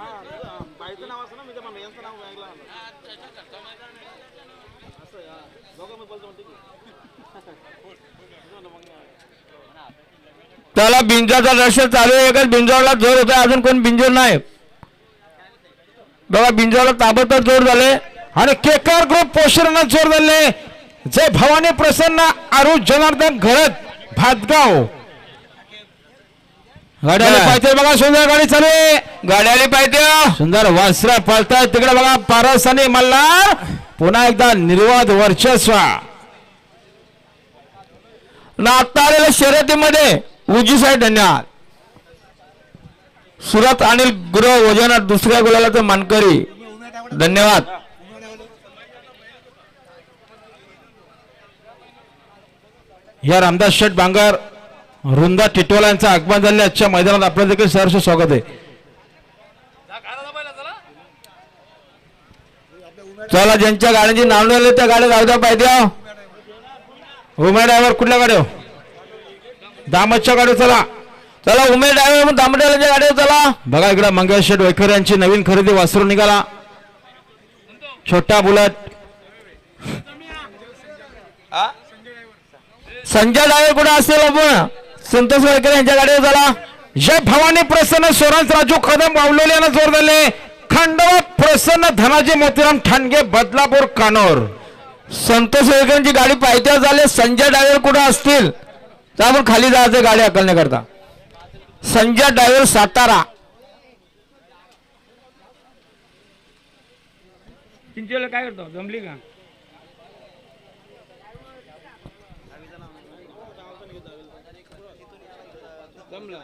बाईचं नाव असं ना मी त्या यांचं नाव ऐकलं असं दोघं मी बोलतो म्हणते त्याला बिंजाचा रश चालू आहे का बिंजावला जोर होता अजून कोण बिंजोर नाही. बघा बिंजावला ताबडतोब जोर झाले. आणि केकर ग्रुप पोषणाला जोर झाले जय भवानी प्रसन्न आरू जनार्दन घरत भातगाव. गाडी आली काय? पाहिजे बघा सुंदर गाडी चालू आहे. गाडी आली पाहिजे सुंदर वासरा पळताय. तिकडे बघा पारस आणि मल्हार. पुन्हा एकदा निर्वाद वर्चस्व. ना आता आलेल्या शर्यतीमध्ये उजी साहेब धन्यवाद. सुरत अनिल गुरु वजनात दुसऱ्या गुलालाचं मानकरी. धन्यवाद. या रामदास शेठ बांगर. रुंदा टिटवाला यांचं आगमन झाले. आजच्या मैदानात आपलं देखील सहर्ष स्वागत आहे. चला ज्यांच्या गाड्यांची नाव लिहिली त्या गाड्या जाऊ द्या पाहिजे उमेद ड्रायव्हर कुठल्या गाड्या? दामतच्या गाडी चला. चला उमेद ड्रायव्हर दामोदराच्या गाडीवर चला. बघा इकडे मंगेश शेठ वैखर यांची नवीन खरेदी वासरून निघाला. छोटा बुलट. संजय ड्रायव्हर कुठे असेल आपण? संतोष वायकर यांच्या गाडीवर झाला. जय भवानी प्रसन्न सोरांच राजू कदम वावलोले यांना जोर दिले. खंडवा प्रसन्न धनाजी मोतीराम ठाणगे बदलापूर कानोर. संतोष वेळकरांची गाडी पायथ्यावर झाले. संजय डायवर कुठे असतील? तर आपण खाली जायचं गाडी अकलण्याकरता संजय डायवर सातारा. काय करतो? जमली का? كامله